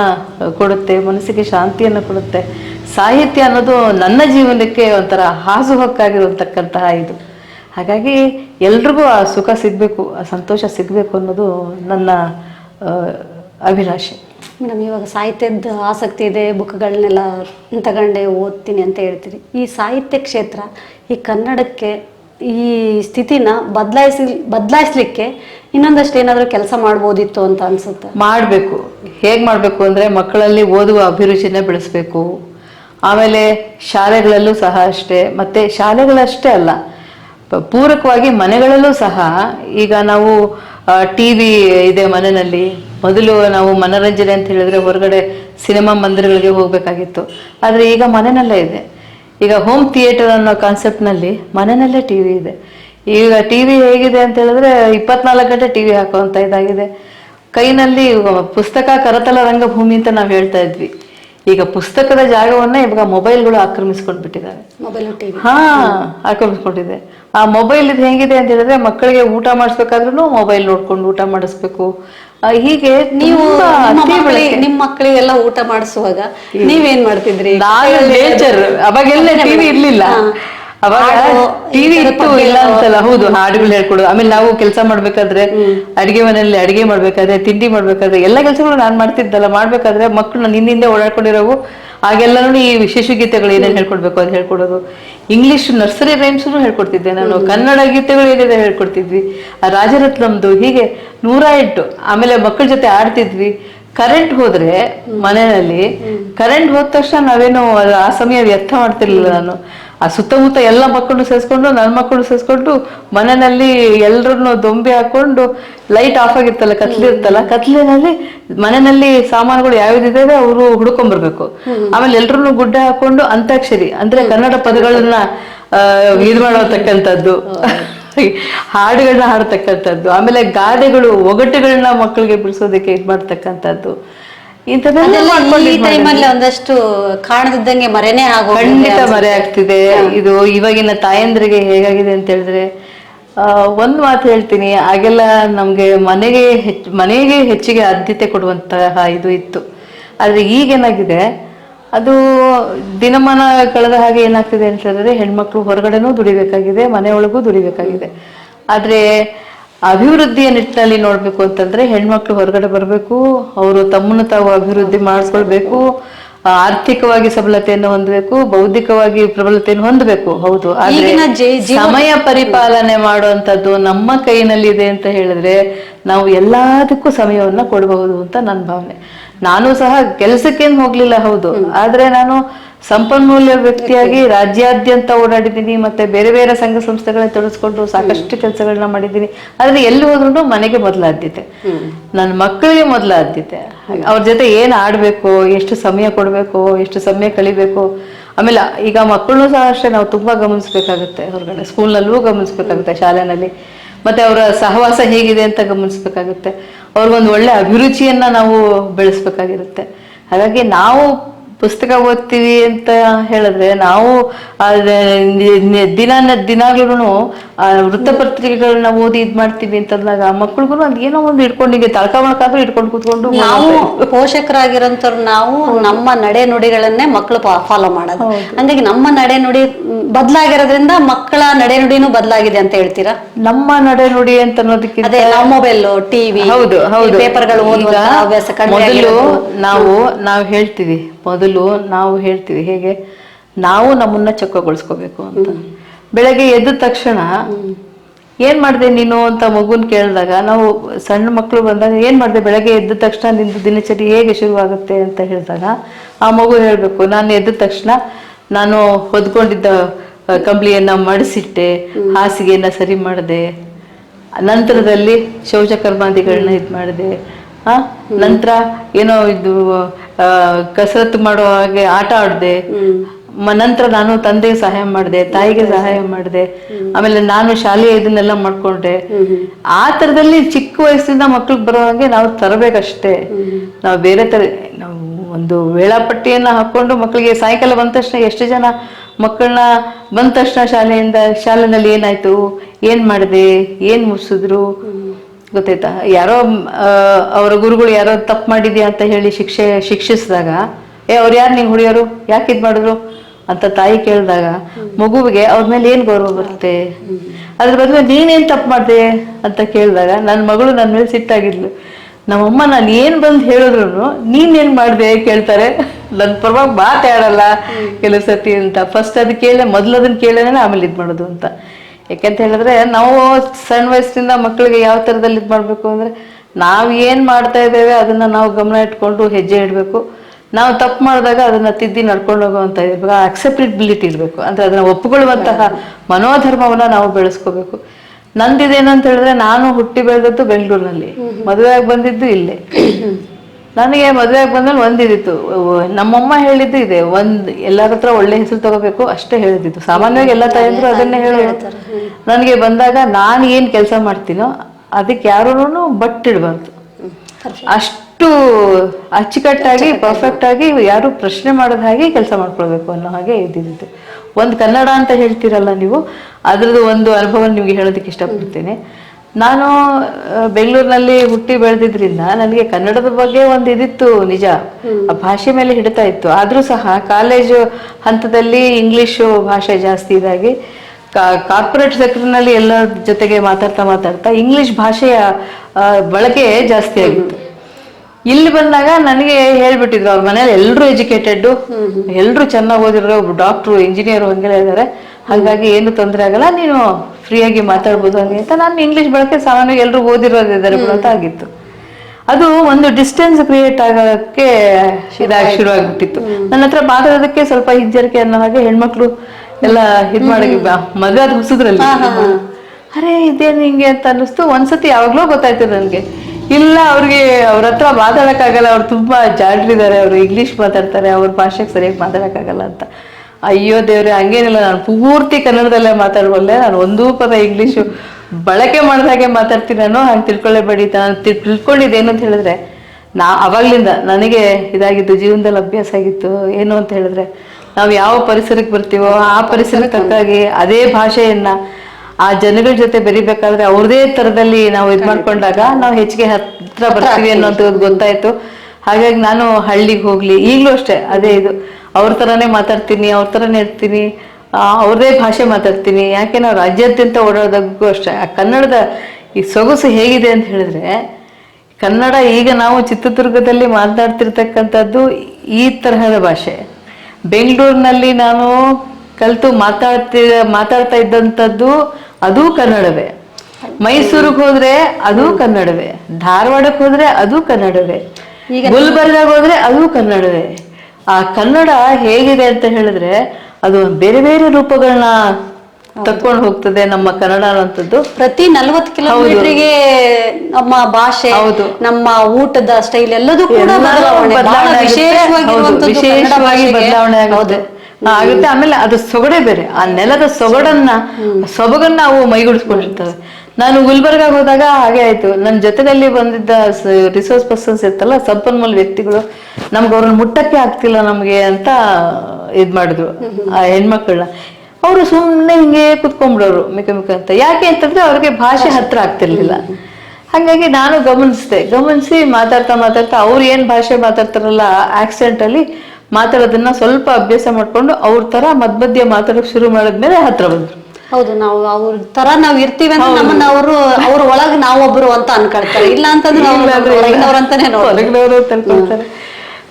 ಕೊಡುತ್ತೆ, ಮನಸ್ಸಿಗೆ ಶಾಂತಿಯನ್ನು ಕೊಡುತ್ತೆ. ಸಾಹಿತ್ಯ ಅನ್ನೋದು ನನ್ನ ಜೀವನಕ್ಕೆ ಒಂಥರ ಹಾಸುಹೊಕ್ಕಾಗಿರತಕ್ಕಂತಹ ಇದು. ಹಾಗಾಗಿ ಎಲ್ರಿಗೂ ಆ ಸುಖ ಸಿಗಬೇಕು, ಆ ಸಂತೋಷ ಸಿಗಬೇಕು ಅನ್ನೋದು ನನ್ನ ಅಭಿಲಾಷೆ. ಮೇಡಮ್, ಇವಾಗ ಸಾಹಿತ್ಯದ ಆಸಕ್ತಿ ಇದೆ, ಬುಕ್ಗಳನ್ನೆಲ್ಲ ತಗೊಂಡೆ ಓದ್ತೀನಿ ಅಂತ ಹೇಳ್ತೀರಿ. ಈ ಸಾಹಿತ್ಯ ಕ್ಷೇತ್ರ ಈ ಕನ್ನಡಕ್ಕೆ ಈ ಸ್ಥಿತಿನ ಬದಲಾಯಿಸಿ, ಬದಲಾಯಿಸ್ಲಿಕ್ಕೆ ಇನ್ನೊಂದಷ್ಟು ಏನಾದರೂ ಕೆಲಸ ಮಾಡ್ಬೋದಿತ್ತು ಅಂತ ಅನ್ಸುತ್ತೆ. ಮಾಡಬೇಕು. ಹೇಗೆ ಮಾಡಬೇಕು ಅಂದರೆ ಮಕ್ಕಳಲ್ಲಿ ಓದುವ ಅಭಿರುಚಿನ ಬೆಳೆಸ್ಬೇಕು. ಆಮೇಲೆ ಶಾಲೆಗಳಲ್ಲೂ ಸಹ ಅಷ್ಟೇ, ಮತ್ತು ಶಾಲೆಗಳಷ್ಟೇ ಅಲ್ಲ ಪೂರಕವಾಗಿ ಮನೆಗಳಲ್ಲೂ ಸಹ ಈಗ ನಾವು ಟಿ ವಿ ಇದೆ ಮನೆಯಲ್ಲಿ. ಮೊದಲು ನಾವು ಮನೋರಂಜನೆ ಅಂತ ಹೇಳಿದ್ರೆ ಹೊರಗಡೆ ಸಿನಿಮಾ ಮಂದಿರಗಳಿಗೆ ಹೋಗಬೇಕಾಗಿತ್ತು. ಆದರೆ ಈಗ ಮನೆಯಲ್ಲೇ ಇದೆ. ಈಗ ಹೋಮ್ ಥಿಯೇಟರ್ ಅನ್ನೋ ಕಾನ್ಸೆಪ್ಟ್ನಲ್ಲಿ ಮನೆಯಲ್ಲೇ ಟಿ ವಿ ಇದೆ. ಈಗ ಟಿ ವಿ ಹೇಗಿದೆ ಅಂತ ಹೇಳಿದ್ರೆ ಇಪ್ಪತ್ನಾಲ್ಕು ಗಂಟೆ ಟಿ ವಿ ಹಾಕುವಂತ ಇದಾಗಿದೆ. ಕೈನಲ್ಲಿ ಪುಸ್ತಕ ಕರತಲ ರಂಗಭೂಮಿ ಅಂತ ನಾವು ಹೇಳ್ತಾ ಇದ್ವಿ. ಈಗ ಪುಸ್ತಕದ ಜಾಗವನ್ನ ಇವಾಗ ಮೊಬೈಲ್ಗಳು ಆಕ್ರಮಿಸ್ಕೊಂಡು ಬಿಟ್ಟಿದ್ದಾರೆ ಹಾ ಆಕ್ರಮಿಸ್ಕೊಂಡಿದೆ. ಆ ಮೊಬೈಲ್ ಇದು ಹೆಂಗಿದೆ ಅಂತ ಹೇಳಿದ್ರೆ ಮಕ್ಕಳಿಗೆ ಊಟ ಮಾಡಿಸ್ಬೇಕಾದ್ರೂ ಮೊಬೈಲ್ ನೋಡ್ಕೊಂಡು ಊಟ ಮಾಡಿಸ್ಬೇಕು. ಹೀಗೆ ನೀವು ನಿಮ್. ಮಕ್ಕಳಿಗೆಲ್ಲ ಊಟ ಮಾಡಿಸುವಾಗ ನೀವೇನ್ ಮಾಡ್ತಿದ್ರಿ? ನೇಚರ್ ಅವಾಗೆಲ್ಲ ಟಿವಿ ಇರ್ಲಿಲ್ಲ. ಅವಾಗ ಟಿವಿ ಇತ್ತು ಇಲ್ಲ. ಅಂತಲ್ಲ ಹೌದು ಹಾಡುಗಳು ಹೇಳ್ಕೊಡು. ಆಮೇಲೆ ನಾವು ಕೆಲಸ ಮಾಡ್ಬೇಕಾದ್ರೆ ಅಡಿಗೆ ಮನೆಯಲ್ಲಿ ಅಡಿಗೆ ಮಾಡ್ಬೇಕಾದ್ರೆ ತಿಂಡಿ ಮಾಡ್ಬೇಕಾದ್ರೆ ಎಲ್ಲ ಕೆಲಸಗಳು ನಾನ್ ಮಾಡ್ತಿದ್ದಲ್ಲ. ಮಾಡ್ಬೇಕಾದ್ರೆ ಮಕ್ಕಳು ನಿನ್ನಿಂದ ಓಡಾಡ್ಕೊಂಡಿರೋವು. ಆಗೆಲ್ಲ ನೋಡಿ ಈ ವಿಶೇಷ ಗೀತೆಗಳು ಏನೇನು ಹೇಳ್ಕೊಡ್ಬೇಕು ಅಂತ ಹೇಳ್ಕೊಡೋದು. ಇಂಗ್ಲಿಷ್ ನರ್ಸರಿ ರೈಮ್ಸ್ನು ಹೇಳ್ಕೊಡ್ತಿದ್ದೆ. ನಾನು ಕನ್ನಡ ಗೀತೆಗಳು ಏನಿದೆ ಹೇಳ್ಕೊಡ್ತಿದ್ವಿ. ಆ ರಾಜರತ್ನಮ್ದು ಹೀಗೆ ನೂರ ಎಂಟು ಆಮೇಲೆ ಮಕ್ಕಳ ಜೊತೆ ಆಡ್ತಿದ್ವಿ. ಕರೆಂಟ್ ಹೋದ್ರೆ ಮನೆಯಲ್ಲಿ ಕರೆಂಟ್ ಹೋದ ತಕ್ಷಣ ನಾವೇನು ಆ ಸಮಯ ವ್ಯರ್ಥ ಮಾಡ್ತಿರ್ಲಿಲ್ಲ ನಾನು. ಆ ಸುತ್ತಮುತ್ತ ಎಲ್ಲ ಮಕ್ಕಳು ಸೇರಿಸ್ಕೊಂಡು ನನ್ನ ಮಕ್ಕಳು ಸೇರಿಸ್ಕೊಂಡು ಮನೆಯಲ್ಲಿ ಎಲ್ರನ್ನು ದೊಂಬಿ ಹಾಕೊಂಡು ಲೈಟ್ ಆಫ್ ಆಗಿರ್ತಲ್ಲ ಕತ್ಲಿ ಇರ್ತಲ್ಲ ಕತ್ಲಿನಲ್ಲಿ ಮನೆಯಲ್ಲಿ ಸಾಮಾನುಗಳು ಯಾವ್ದಿದ್ದಾವೆ ಅವರು ಹುಡ್ಕೊಂಡ್ಬರ್ಬೇಕು ಆಮೇಲೆ ಎಲ್ರನ್ನು ಗುಡ್ಡ ಹಾಕೊಂಡು ಅಂತಾಕ್ಷರಿ ಅಂದ್ರೆ ಕನ್ನಡ ಪದಗಳನ್ನ ಇದು ಮಾಡತಕ್ಕಂಥದ್ದು ಹಾಡುಗಳನ್ನ ಹಾಡ್ತಕ್ಕಂಥದ್ದು. ಆಮೇಲೆ ಗಾದೆಗಳು ಒಗಟುಗಳನ್ನ ಮಕ್ಕಳಿಗೆ ಬಿಡಿಸೋದಕ್ಕೆ ಇದು ಮಾಡ್ತಕ್ಕಂಥದ್ದು. ಈ. ಟೈಮಲ್ಲಿ ಒಂದಷ್ಟು ಕಾಣದಿದ್ದಂಗೆ ಮರೆನೇ ಆಗೋ ಖಂಡಿತ ಮರೆ ಆಗ್ತಿದೆ. ಇದು ಇವಾಗಿನ ತಾಯಂದ್ರಿಗೆ ಹೇಗಾಗಿದೆ ಅಂತ ಹೇಳಿದ್ರೆ ಆ, ಒಂದ್ ಮಾತು ಹೇಳ್ತೀನಿ. ಆಗೆಲ್ಲ ನಮ್ಗೆ ಮನೆಗೆ ಹೆಚ್ ಮನೆಗೆ ಹೆಚ್ಚಿಗೆ ಆದ್ಯತೆ ಕೊಡುವಂತಹ ಇದು ಇತ್ತು. ಆದ್ರೆ ಈಗೇನಾಗಿದೆ ಅದು ದಿನಮಾನ ಕಳೆದ ಹಾಗೆ ಏನಾಗ್ತಿದೆ ಅಂತ ಹೇಳಿದ್ರೆ ಹೆಣ್ಮಕ್ಳು ಹೊರಗಡೆನೂ ದುಡಿಬೇಕಾಗಿದೆ ಮನೆಯೊಳಗೂ ದುಡಿಬೇಕಾಗಿದೆ. ಆದ್ರೆ ಅಭಿವೃದ್ಧಿಯ ನಿಟ್ಟಿನಲ್ಲಿ ನೋಡ್ಬೇಕು ಅಂತಂದ್ರೆ ಹೆಣ್ಮಕ್ಳು ಹೊರಗಡೆ ಬರಬೇಕು ಅವರು ತಮ್ಮನ್ನು ತಾವು ಅಭಿವೃದ್ಧಿ ಮಾಡಿಸ್ಕೊಳ್ಬೇಕು ಆರ್ಥಿಕವಾಗಿ ಸಬಲತೆಯನ್ನು ಹೊಂದಬೇಕು ಬೌದ್ಧಿಕವಾಗಿ ಪ್ರಬಲತೆಯನ್ನು ಹೊಂದಬೇಕು. ಹೌದು ಆದ್ರೆ ಸಮಯ ಪರಿಪಾಲನೆ ಮಾಡುವಂತದ್ದು ನಮ್ಮ ಕೈನಲ್ಲಿ ಇದೆ ಅಂತ ಹೇಳಿದ್ರೆ ನಾವು ಎಲ್ಲದಕ್ಕೂ ಸಮಯವನ್ನ ಕೊಡಬಹುದು ಅಂತ ನನ್ನ ಭಾವನೆ. ನಾನು ಸಹ ಕೆಲಸಕ್ಕೇನು ಹೋಗ್ಲಿಲ್ಲ ಹೌದು. ಆದ್ರೆ ನಾನು ಸಂಪನ್ಮೂಲ ವ್ಯಕ್ತಿಯಾಗಿ ರಾಜ್ಯಾದ್ಯಂತ ಓಡಾಡಿದ್ದೀನಿ ಮತ್ತೆ ಬೇರೆ ಬೇರೆ ಸಂಘ ಸಂಸ್ಥೆಗಳನ್ನ ತೊಡಸ್ಕೊಂಡು ಸಾಕಷ್ಟು ಕೆಲಸಗಳನ್ನ ಮಾಡಿದ್ದೀನಿ. ಆದ್ರೆ ಎಲ್ಲಿ ಹೋದ್ರು ಮನೆಗೆ ಮೊದಲ ಆದ್ಯತೆ. ನನ್ನ ಮಕ್ಕಳಿಗೆ ಮೊದಲ ಆದ್ಯತೆ. ಅವ್ರ ಜೊತೆ ಏನ್ ಆಡ್ಬೇಕು ಎಷ್ಟು ಸಮಯ ಕೊಡ್ಬೇಕು ಎಷ್ಟು ಸಮಯ ಕಳಿಬೇಕು. ಆಮೇಲೆ ಈಗ ಮಕ್ಕಳನ್ನು ಸಹ ಅಷ್ಟೇ ನಾವು ತುಂಬಾ ಗಮನಿಸ್ಬೇಕಾಗುತ್ತೆ ಹೊರಗಡೆ. ಸ್ಕೂಲ್ನಲ್ಲೂ ಗಮನಿಸ್ಬೇಕಾಗುತ್ತೆ ಶಾಲೆನಲ್ಲಿ. ಮತ್ತೆ ಅವರ ಸಹವಾಸ ಹೇಗಿದೆ ಅಂತ ಗಮನಿಸ್ಬೇಕಾಗುತ್ತೆ. ಅವ್ರಿಗೊಂದು ಒಳ್ಳೆ ಅಭಿರುಚಿಯನ್ನ ನಾವು ಬೆಳೆಸ್ಬೇಕಾಗಿರುತ್ತೆ. ಹಾಗಾಗಿ ನಾವು ಪುಸ್ತಕ ಓದ್ತೀವಿ ಅಂತ ಹೇಳಿದ್ರೆ ನಾವು ದಿನ ದಿನಾಗ್ಲೂ ವೃತ್ತಪತ್ರಿಕೆಗಳನ್ನ ಓದಿ ಇದ್ ಮಾಡ್ತೀವಿ ಅಂತಂದಾಗ ಮಕ್ಳಿಗೂ ಅದ್ ಏನೋ ಒಂದು ಇಟ್ಕೊಂಡಿಗೆ ಹಿಂಗೆ ತಳ್ಕ ಮೊಳಕಾದ್ರೂ ಇಟ್ಕೊಂಡು ಕೂತ್ಕೊಂಡು ನಾವು ಪೋಷಕರಾಗಿರೋಂಥವ್ರು ನಾವು ನಮ್ಮ ನಡೆ ನುಡಿಗಳನ್ನೇ ಮಕ್ಕಳು ಫಾಲೋ ಮಾಡೋದು. ಹಂಗಾಗಿ ನಮ್ಮ ನಡೆ ನುಡಿ ಬದಲಾಗಿರೋದ್ರಿಂದ ಮಕ್ಕಳ ನಡೆ ನುಡಿನೂ ಬದಲಾಗಿದೆ ಅಂತ ಹೇಳ್ತೀರಾ? ನಮ್ಮ ನಡೆ ನುಡಿ ಅಂತ ಅನ್ನೋದಕ್ಕೆ ಅದೇ ನಾವು ಮೊಬೈಲ್ ಟಿವಿ ಹೌದು ಹೌದು. ಪೇಪರ್ಗಳು ಓದುವ ಹವ್ಯಾಸ ಮೊದಲು ನಾವು ನಾವು ಹೇಳ್ತೀವಿ ಮೊದಲು ನಾವು ಹೇಳ್ತೀವಿ ಹೇಗೆ ನಾವು ನಮ್ಮನ್ನ ಚೊಕ್ಕಗೊಳಿಸ್ಕೋಬೇಕು ಅಂತ. ಬೆಳಗ್ಗೆ ಎದ್ದ ತಕ್ಷಣ ಏನ್ ಮಾಡಿದೆ ನೀನು ಅಂತ ಮಗುನ್ ಕೇಳಿದಾಗ ನಾವು ಸಣ್ಣ ಮಕ್ಕಳು ಬಂದಾಗ ಏನ್ ಮಾಡಿದೆ ಬೆಳಗ್ಗೆ ಎದ್ದ ತಕ್ಷಣ ನಿಂದು ದಿನಚರಿ ಹೇಗೆ ಶುರುವಾಗುತ್ತೆ ಅಂತ ಹೇಳಿದಾಗ ಆ ಮಗು ಹೇಳ್ಬೇಕು ನಾನು ಎದ್ದ ತಕ್ಷಣ ನಾನು ಹೊದ್ಕೊಂಡಿದ್ದ ಕಂಬಳಿಯನ್ನ ಮಡಿಸಿಟ್ಟೆ ಹಾಸಿಗೆಯನ್ನ ಸರಿ ಮಾಡಿದೆ ನಂತರದಲ್ಲಿ ಶೌಚ ಕರ್ಮಾದಿಗಳನ್ನ ಇದು ಮಾಡಿದೆ ಆ ನಂತರ ಏನೋ ಇದು ಕಸರತ್ತು ಮಾಡೋ ಹಾಗೆ ಆಟ ಆಡ್ದೆ. ನಂತರ ನಾನು ತಂದೆಗೆ ಸಹಾಯ ಮಾಡಿದೆ ತಾಯಿಗೆ ಸಹಾಯ ಮಾಡಿದೆ. ಆಮೇಲೆ ನಾನು ಶಾಲೆಯ ಇದನ್ನೆಲ್ಲ ಮಾಡ್ಕೊಂಡೆ. ಆ ತರದಲ್ಲಿ ಚಿಕ್ಕ ವಯಸ್ಸಿಂದ ಮಕ್ಳಿಗೆ ಬರೋ ಹಾಗೆ ನಾವು ತರಬೇಕಷ್ಟೇ. ನಾವು ಬೇರೆ ತರ ನಾವು ಒಂದು ವೇಳಾಪಟ್ಟಿಯನ್ನ ಹಾಕೊಂಡು ಮಕ್ಕಳಿಗೆ ಸಾಯಂಕಾಲ ಬಂದ ತಕ್ಷಣ ಎಷ್ಟು ಜನ ಮಕ್ಕಳನ್ನ ಬಂದ ತಕ್ಷಣ ಶಾಲೆಯಿಂದ ಶಾಲೆನಲ್ಲಿ ಏನಾಯ್ತು? ಏನ್ ಮಾಡಿದೆ? ಏನ್ ಮುಗಿಸಿದ್ರು ಗೊತ್ತಾಯ್ತಾ? ಯಾರೋ ಅವರ ಗುರುಗಳು ಯಾರೋ ತಪ್ಪು ಮಾಡಿದ್ಯಾ ಅಂತ ಹೇಳಿ ಶಿಕ್ಷೆ ಶಿಕ್ಷಿಸಿದಾಗ ಏ ಅವ್ರು ಯಾರು ನಿಂಗೆ ಹುಳಿಯರು ಯಾಕೆ ಇದು ಮಾಡಿದ್ರು? ಅಂತ ತಾಯಿ ಕೇಳಿದಾಗ ಮಗುವಿಗೆ ಅವ್ರ ಮೇಲೆ ಏನು ಗೌರವ ಬರುತ್ತೆ? ಅದ್ರ ಬದಲು ನೀನೇನ್ ತಪ್ಪು ಮಾಡಿದೆ? ಅಂತ ಕೇಳಿದಾಗ ನನ್ನ ಮಗಳು ನನ್ನ ಮೇಲೆ ಸಿಟ್ಟಾಗಿದ್ಲು. ನಮ್ಮಮ್ಮ ನಾನು ಏನು ಬಂದು ಹೇಳಿದ್ರು ನೀನೇನು ಮಾಡಿದೆ? ಕೇಳ್ತಾರೆ. ನನ್ನ ಪರವಾಗಿ ಮಾತಾಡಲ್ಲ. ಕೆಲವು ಸತಿ ಅಂತ. ಫಸ್ಟ್ ಅದು ಕೇಳ ಮೊದಲು ಅದನ್ನ ಕೇಳೇನೆ ಆಮೇಲೆ ಇದು ಮಾಡೋದು ಅಂತ. ಯಾಕೆಂತ ಹೇಳಿದ್ರೆ ನಾವು ಸಣ್ಣ ವಯಸ್ಸಿನಿಂದ ಮಕ್ಕಳಿಗೆ ಯಾವ ಥರದಲ್ಲಿ ಇದು ಮಾಡಬೇಕು ಅಂದರೆ ನಾವು ಏನು ಮಾಡ್ತಾ ಇದ್ದೇವೆ ಅದನ್ನು ನಾವು ಗಮನ ಇಟ್ಕೊಂಡು ಹೆಜ್ಜೆ ಇಡಬೇಕು. ನಾವು ತಪ್ಪು ಮಾಡಿದಾಗ ಅದನ್ನು ತಿದ್ದಿ ನಡ್ಕೊಂಡು ಹೋಗುವಂಥ ಇರಬೇಕು. ಅಕ್ಸೆಪ್ಟಬಿಲಿಟಿ ಇರಬೇಕು. ಅಂದರೆ ಅದನ್ನು ಒಪ್ಪಿಕೊಳ್ಳುವಂತಹ ಮನೋಧರ್ಮವನ್ನು ನಾವು ಬೆಳೆಸ್ಕೋಬೇಕು. ನಂದಿದೇನು ಅಂತ ಹೇಳಿದ್ರೆ ನಾನು ಹುಟ್ಟಿ ಬೆಳೆದದ್ದು ಬೆಂಗಳೂರಿನಲ್ಲಿ. ಮದುವೆಯಾಗಿ ಬಂದಿದ್ದು ಇಲ್ಲೇ. ನನಗೆ ಮದುವೆಗೆ ಬಂದ್ಮೇಲೆ ಒಂದಿದಿತ್ತು ನಮ್ಮಮ್ಮ ಹೇಳಿದ್ದು ಇದೆ. ಒಂದ್ ಎಲ್ಲರ ಹತ್ರ ಒಳ್ಳೆ ಹೆಸರು ತಗೋಬೇಕು ಅಷ್ಟೇ ಹೇಳಿದ್ದು ಸಾಮಾನ್ಯವಾಗಿ ಎಲ್ಲ ತಾಯಂದ್ರು ಅದನ್ನೇ ಹೇಳೋದು ನನಗೆ ಬಂದಾಗ ನಾನು ಏನ್ ಕೆಲಸ ಮಾಡ್ತೀನೋ ಅದಕ್ಕೆ ಯಾರೂ ಬಟ್ ಇಡಬಾರ್ದು. ಅಷ್ಟು ಅಚ್ಚುಕಟ್ಟಾಗಿ ಪರ್ಫೆಕ್ಟ್ ಆಗಿ ಯಾರು ಪ್ರಶ್ನೆ ಮಾಡೋದ ಹಾಗೆ ಕೆಲಸ ಮಾಡ್ಕೊಳ್ಬೇಕು ಅನ್ನೋ ಹಾಗೆ ಇದ್ದಿದ್ದು ಒಂದು ಕನ್ನಡ ಅಂತ ಹೇಳ್ತೀರಲ್ಲ ನೀವು ಅದ್ರದ್ದು ಒಂದು ಅನುಭವ ನಿಮ್ಗೆ ಹೇಳೋದಕ್ಕೆ ಇಷ್ಟಪಡ್ತೀನಿ. ನಾನು ಬೆಂಗಳೂರಿನಲ್ಲಿ ಹುಟ್ಟಿ ಬೆಳೆದಿದ್ರಿಂದ ನನಗೆ ಕನ್ನಡದ ಬಗ್ಗೆ ಒಂದು ಇದಿತ್ತು ನಿಜ. ಆ ಭಾಷೆ ಮೇಲೆ ಹಿಡಿತಾ ಇತ್ತು. ಆದ್ರೂ ಸಹ ಕಾಲೇಜು ಹಂತದಲ್ಲಿ ಇಂಗ್ಲಿಷು ಭಾಷೆ ಜಾಸ್ತಿ ಇದಾಗಿ ಕಾರ್ಪೊರೇಟ್ ಸೆಕ್ಟರ್ನಲ್ಲಿ ಎಲ್ಲರ ಜೊತೆಗೆ ಮಾತಾಡ್ತಾ ಮಾತಾಡ್ತಾ ಇಂಗ್ಲಿಷ್ ಭಾಷೆಯ ಬಳಕೆ ಜಾಸ್ತಿ ಆಗಿತ್ತು. ಇಲ್ಲಿ ಬಂದಾಗ ನನಗೆ ಹೇಳ್ಬಿಟ್ಟಿದ್ರು ಅವ್ರ ಮನೇಲಿ ಎಲ್ಲರೂ ಎಜುಕೇಟೆಡ್ ಎಲ್ಲರೂ ಚೆನ್ನಾಗಿ ಓದಿರೋ ಡಾಕ್ಟ್ರು ಇಂಜಿನಿಯರ್ ಹಂಗೆಲ್ಲ ಇದ್ದಾರೆ. ಹಾಗಾಗಿ ಏನು ತೊಂದರೆ ಆಗಲ್ಲ ನೀನು ಫ್ರೀಯಾಗಿ ಮಾತಾಡ್ಬೋದು ಹಂಗೆ ಅಂತ. ನಾನು ಇಂಗ್ಲಿಷ್ ಬಳಕೆ ಸಾಮಾನ್ಯವಾಗಿ ಎಲ್ಲರೂ ಓದಿರೋದಿದ್ದಾರೆ ಅಂತ ಆಗಿತ್ತು. ಅದು ಒಂದು ಡಿಸ್ಟೆನ್ಸ್ ಕ್ರಿಯೇಟ್ ಆಗೋಕ್ಕೆ ಇದಾಗಿ ಶುರು ಆಗ್ಬಿಟ್ಟಿತ್ತು. ನನ್ನ ಹತ್ರ ಮಾತಾಡೋದಕ್ಕೆ ಸ್ವಲ್ಪ ಹಿಂಜರಿಕೆ ಅನ್ನೋ ಹಾಗೆ ಹೆಣ್ಮಕ್ಳು ಎಲ್ಲ ಇದ್ ಮಾಡಿ ಮದುವೆ ಅದು ಹುಸುದ್ರಲ್ಲಿ ಅರೆ ಇದೇನು ಹಿಂಗೆ ಅಂತ ಅನ್ನಿಸ್ತು. ಒಂದ್ಸತಿ ಯಾವಾಗ್ಲೋ ಗೊತ್ತಾಯ್ತು ನನಗೆ. ಇಲ್ಲ ಅವ್ರಿಗೆ ಅವ್ರ ಹತ್ರ ಮಾತಾಡಕ್ಕಾಗಲ್ಲ. ಅವ್ರು ತುಂಬಾ ಜಾಡ್ರಿದ್ದಾರೆ. ಅವ್ರು ಇಂಗ್ಲಿಷ್ ಮಾತಾಡ್ತಾರೆ. ಅವ್ರ ಭಾಷೆಗೆ ಸರಿಯಾಗಿ ಮಾತಾಡಕ್ಕಾಗಲ್ಲ ಅಂತ. ಅಯ್ಯೋ ದೇವ್ರೆ, ಹಂಗೇನಿಲ್ಲ, ನಾನು ಪೂರ್ತಿ ಕನ್ನಡದಲ್ಲೇ ಮಾತಾಡ್ಬಲ್ಲೆ ನಾನು ಒಂದೂ ಪದ ಇಂಗ್ಲೀಷು ಬಳಕೆ ಮಾಡಿದಾಗೆ ಮಾತಾಡ್ತೀನಿ ನಾನು, ಹಂಗೆ ತಿಳ್ಕೊಳ್ಳೇಬೇಡಿ ನಾನು ತಿಳ್- ತಿಳ್ಕೊಂಡಿದ್ದೇನು ಅಂತ ಹೇಳಿದ್ರೆ, ನಾ ಅವಾಗ್ಲಿಂದ ನನಗೆ ಇದಾಗಿದ್ದು, ಜೀವನದಲ್ಲಿ ಅಭ್ಯಾಸ ಆಗಿತ್ತು. ಏನು ಅಂತ ಹೇಳಿದ್ರೆ, ನಾವು ಯಾವ ಪರಿಸರಕ್ಕೆ ಬರ್ತೀವೋ ಆ ಪರಿಸರಕ್ಕೆ ತಕ್ಕಾಗಿ ಅದೇ ಭಾಷೆಯನ್ನ ಆ ಜನಗಳ ಜೊತೆ ಬೆರಿಬೇಕಾದ್ರೆ ಅವ್ರದೇ ತರದಲ್ಲಿ ನಾವು ಇದ್ ಮಾಡ್ಕೊಂಡಾಗ ನಾವು ಹೆಚ್ಚಿಗೆ ಹತ್ರ ಬರ್ತೀವಿ ಅನ್ನೋದು ಗೊತ್ತಾಯ್ತು. ಹಾಗಾಗಿ ನಾನು ಹಳ್ಳಿಗೆ ಹೋಗ್ಲಿ. ಈಗಲೂ ಅಷ್ಟೇ, ಅದೇ ಇದು. ಅವ್ರ ಥರನೇ ಮಾತಾಡ್ತೀನಿ ಅವ್ರ ಥರನೇ ಇರ್ತೀನಿ ಅವ್ರದೇ ಭಾಷೆ ಮಾತಾಡ್ತೀನಿ ಯಾಕೆ ನಾವು ರಾಜ್ಯಾದ್ಯಂತ ಓಡಾಡೋದಕ್ಕೂ ಅಷ್ಟೇ. ಆ ಕನ್ನಡದ ಈ ಸೊಗಸು ಹೇಗಿದೆ ಅಂತ ಹೇಳಿದ್ರೆ ಕನ್ನಡ ಈಗ ನಾವು ಚಿತ್ರದುರ್ಗದಲ್ಲಿ ಮಾತನಾಡ್ತಿರ್ತಕ್ಕಂಥದ್ದು ಈ ತರಹದ ಭಾಷೆ. ಬೆಂಗಳೂರಿನಲ್ಲಿ ನಾನು ಕಲಿತು ಮಾತಾಡ್ತಿ ಮಾತಾಡ್ತಾ ಇದ್ದಂಥದ್ದು ಅದು ಕನ್ನಡವೇ. ಮೈಸೂರಿಗೆ ಹೋದ್ರೆ ಅದು ಕನ್ನಡವೇ. ಧಾರವಾಡಕ್ಕೆ ಹೋದ್ರೆ ಅದು ಕನ್ನಡವೇ. ಗುಲ್ಬರ್ಗ ಹೋದ್ರೆ ಅದು ಕನ್ನಡವೇ. ಆ ಕನ್ನಡ ಹೇಗಿದೆ ಅಂತ ಹೇಳಿದ್ರೆ ಅದು ಬೇರೆ ಬೇರೆ ರೂಪಗಳನ್ನ ತಕ್ಕೊಂಡು ಹೋಗ್ತದೆ ನಮ್ಮ ಕನ್ನಡ ಅನ್ನುವಂಥದ್ದು. ಪ್ರತಿ ನಲ್ವತ್ತು ಕಿಲೋಮೀಟರ್ಗೆ ನಮ್ಮ ಭಾಷೆ ಹೌದು. ನಮ್ಮ ಊಟದ ಸ್ಟೈಲ್ ಎಲ್ಲದೂ ಕೂಡ ವಿಶೇಷವಾಗಿ ಬದಲಾವಣೆ ಆಗುತ್ತೆ. ಆಗುತ್ತೆ. ಆಮೇಲೆ ಅದು ಸೊಗಡೆ ಬೇರೆ. ಆ ನೆಲದ ಸೊಗಡನ್ನ ಸೊಬಗನ್ನ ನಾವು ಮೈಗೂಡಿಸ್ಕೊಂಡಿರ್ತವೆ. ನಾನು ಗುಲ್ಬರ್ಗ ಹೋದಾಗ ಹಾಗೆ ಆಯ್ತು. ನನ್ನ ಜೊತೆಯಲ್ಲಿ ಬಂದಿದ್ದ ರಿಸೋರ್ಸ್ ಪರ್ಸನ್ಸ್ ಇತ್ತಲ್ಲ ಸಂಪನ್ಮೂಲ ವ್ಯಕ್ತಿಗಳು ನಮ್ಗೆ ಅವ್ರನ್ನ ಮುಟ್ಟಕ್ಕೆ ಆಗ್ತಿಲ್ಲ ನಮಗೆ ಅಂತ ಇದ್ ಮಾಡಿದ್ರು ಆ ಹೆಣ್ಮಕ್ಳನ್ನ. ಅವರು ಸುಮ್ಮನೆ ಹಿಂಗೆ ಕುತ್ಕೊಂಡ್ಬಿಡೋರು ಮಿಕ ಮಿಕ ಅಂತ. ಯಾಕೆ ಅಂತಂದ್ರೆ ಅವ್ರಿಗೆ ಭಾಷೆ ಹತ್ರ ಆಗ್ತಿರ್ಲಿಲ್ಲ. ಹಾಗಾಗಿ ನಾನು ಗಮನಿಸಿದೆ. ಗಮನಿಸಿ ಮಾತಾಡ್ತಾ ಮಾತಾಡ್ತಾ ಅವ್ರು ಏನು ಭಾಷೆ ಮಾತಾಡ್ತಾರಲ್ಲ ಆಕ್ಸೆಂಟ್ ಅಲ್ಲಿ ಮಾತಾಡೋದನ್ನ ಸ್ವಲ್ಪ ಅಭ್ಯಾಸ ಮಾಡ್ಕೊಂಡು ಅವ್ರ ತರ ಮಧ್ಯ ಮಧ್ಯ ಮಾತಾಡೋಕ್ ಶುರು ಮಾಡಿದ್ಮೇಲೆ ಹತ್ರ ಬಂದ್ರು. ಹೌದು ನಾವು ಅವ್ರ ತರ ನಾವ್ ಇರ್ತೀವಿ ಅಂತ ನಮ್ಮನ್ನ ಅವರು ಅವ್ರ ಒಳಗ್ ನಾವೊಬ್ರು ಅಂತ ಅನ್ಕೊಳ್ತಾರೆ. ಇಲ್ಲ ಅಂತಂದ್ರೆ. ಹೊರಗಿನವ್ರಂತಾನೆ ನೋಡಿ ಹೊರಗಿನವರು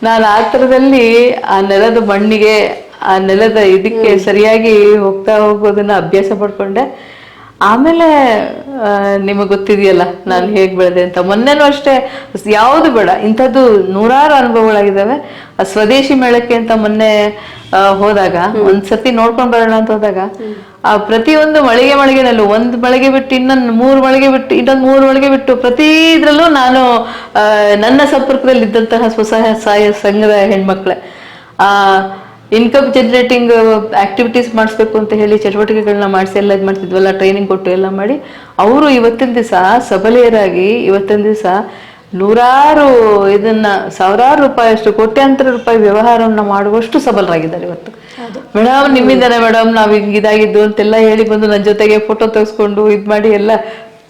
ನಾನು ಆ ಥರದಲ್ಲಿ ಆ ನೆಲದ ಮಣ್ಣಿಗೆ ಆ ನೆಲದ ಇದಕ್ಕೆ ಸರಿಯಾಗಿ ಹೋಗ್ತಾ ಹೋಗೋದನ್ನ ಅಭ್ಯಾಸ ಪಡ್ಕೊಂಡೆ. ಆಮೇಲೆ ನಿಮಗೆ ಗೊತ್ತಿದೆಯಲ್ಲ ನಾನು ಹೇಗೆ ಬೆಳೆದೆ ಅಂತ. ಮೊನ್ನೆನೂ ಅಷ್ಟೇ ಯಾವುದು ಬೇಡ ಇಂಥದ್ದು ನೂರಾರು ಅನುಭವಗಳಾಗಿದ್ದಾವೆ ಆ ಸ್ವದೇಶಿ ಮೇಳಕ್ಕೆ ಅಂತ ಮೊನ್ನೆ ಹೋದಾಗ ಒಂದ್ಸತಿ ನೋಡ್ಕೊಂಡ್ ಬರೋಣ ಅಂತ ಹೋದಾಗ ಆ ಪ್ರತಿಯೊಂದು ಮಳಿಗೆ ಮಳಿಗೆನಲ್ಲೂ ಒಂದ್ ಮಳಿಗೆ ಬಿಟ್ಟು ಇನ್ನೊಂದು ಮೂರು ಮಳಿಗೆ ಬಿಟ್ಟು ಇನ್ನೊಂದು ಮೂರು ಮಳಿಗೆ ಬಿಟ್ಟು ಪ್ರತಿ ಇದ್ರಲ್ಲೂ ನಾನು ನನ್ನ ಸಂಪರ್ಕದಲ್ಲಿ ಇದ್ದಂತಹ ಸ್ವಸಹಾಯ ಸಹಾಯ ಸಂಘದ ಹೆಣ್ಮಕ್ಳೆ. ಆ ಇನ್ಕಮ್ ಜನರೇಟಿಂಗ್ ಆಕ್ಟಿವಿಟೀಸ್ ಮಾಡಿಸ್ಬೇಕು ಅಂತ ಹೇಳಿ ಚಟುವಟಿಕೆಗಳನ್ನ ಮಾಡಿಸಿ ಎಲ್ಲ ಇದು ಮಾಡ್ತಿದ್ವಲ್ಲ ಟ್ರೈನಿಂಗ್ ಕೊಟ್ಟು ಎಲ್ಲ ಮಾಡಿ ಅವರು ಇವತ್ತಿನ ದಿವಸ ಸಬಲೆಯರಾಗಿ ಇವತ್ತಿನ ದಿವಸ ನೂರಾರು ಇದನ್ನ ಸಾವಿರಾರು ರೂಪಾಯಿ ಅಷ್ಟು ಕೋಟ್ಯಾಂತರ ರೂಪಾಯಿ ವ್ಯವಹಾರವನ್ನ ಮಾಡುವಷ್ಟು ಸಬಲರಾಗಿದ್ದಾರೆ ಇವತ್ತು. ಮೇಡಮ್ ನಿಮ್ಮಿಂದನೇ ಮೇಡಮ್ ನಾವ್ ಹಿಂಗ್ ಇದಾಗಿದ್ದು ಅಂತೆಲ್ಲ ಹೇಳಿ ಬಂದು ನನ್ನ ಜೊತೆಗೆ ಫೋಟೋ ತೆಗೆಸ್ಕೊಂಡು ಇದ್ ಮಾಡಿ ಎಲ್ಲ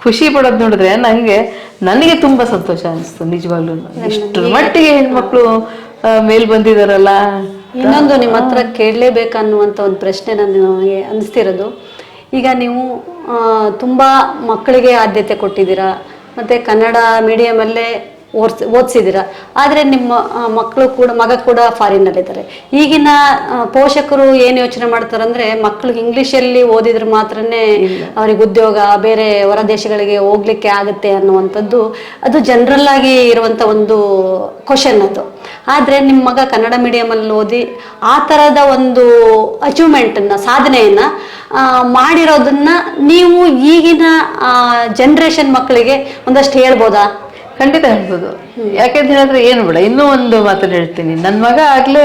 ಖುಷಿ ಪಡೋದು ನೋಡಿದ್ರೆ ನಂಗೆ ನನಗೆ ತುಂಬಾ ಸಂತೋಷ ಅನಿಸ್ತು ನಿಜವಾಗ್ಲೂ ಇಷ್ಟರ ಮಟ್ಟಿಗೆ ಹೆಣ್ಮಕ್ಳು ಮೇಲ್ ಬಂದಿದಾರಲ್ಲ. ಇನ್ನೊಂದು ನಿಮ್ಮ ಹತ್ರ ಕೇಳಲೇಬೇಕನ್ನುವಂಥ ಒಂದು ಪ್ರಶ್ನೆ ನನಗೆ ಅನಿಸ್ತಿರೋದು. ಈಗ ನೀವು ತುಂಬಾ ಮಕ್ಕಳಿಗೆ ಆದ್ಯತೆ ಕೊಟ್ಟಿದ್ದೀರಾ, ಮತ್ತೆ ಕನ್ನಡ ಮೀಡಿಯಮಲ್ಲೇ ಓದ್ಸ್ ಓದಿಸಿದ್ದೀರಾ? ಆದರೆ ನಿಮ್ಮ ಮಕ್ಕಳು ಕೂಡ ಮಗ ಕೂಡ ಫಾರಿನಲ್ಲಿದ್ದಾರೆ ಈಗಿನ ಪೋಷಕರು ಏನು ಯೋಚನೆ ಮಾಡ್ತಾರೆ ಅಂದರೆ ಮಕ್ಕಳಿಗೆ ಇಂಗ್ಲೀಷಲ್ಲಿ ಓದಿದ್ರೆ ಮಾತ್ರನೇ ಅವ್ರಿಗೆ ಉದ್ಯೋಗ ಬೇರೆ ಹೊರ ದೇಶಗಳಿಗೆ ಹೋಗ್ಲಿಕ್ಕೆ ಆಗುತ್ತೆ ಅನ್ನುವಂಥದ್ದು ಅದು ಜನರಲ್ ಆಗಿ ಇರುವಂಥ ಒಂದು ಕ್ವಶನ್ ಅದು. ಆದರೆ ನಿಮ್ಮ ಮಗ ಕನ್ನಡ ಮೀಡಿಯಮಲ್ಲಿ ಓದಿ ಆ ಥರದ ಒಂದು ಅಚೀವ್ಮೆಂಟನ್ನು ಸಾಧನೆಯನ್ನು ಮಾಡಿರೋದನ್ನ ನೀವು ಈಗಿನ ಜನ್ರೇಷನ್ ಮಕ್ಕಳಿಗೆ ಒಂದಷ್ಟು ಹೇಳ್ಬೋದಾ? ಖಂಡಿತ ಹೇಳ್ಬೋದು. ಯಾಕೆಂತ ಹೇಳಿದ್ರೆ ಏನು ಬೇಡ ಇನ್ನೂ ಒಂದು ಮಾತನ್ನ ಹೇಳ್ತೀನಿ. ನನ್ನ ಮಗ ಆಗ್ಲೇ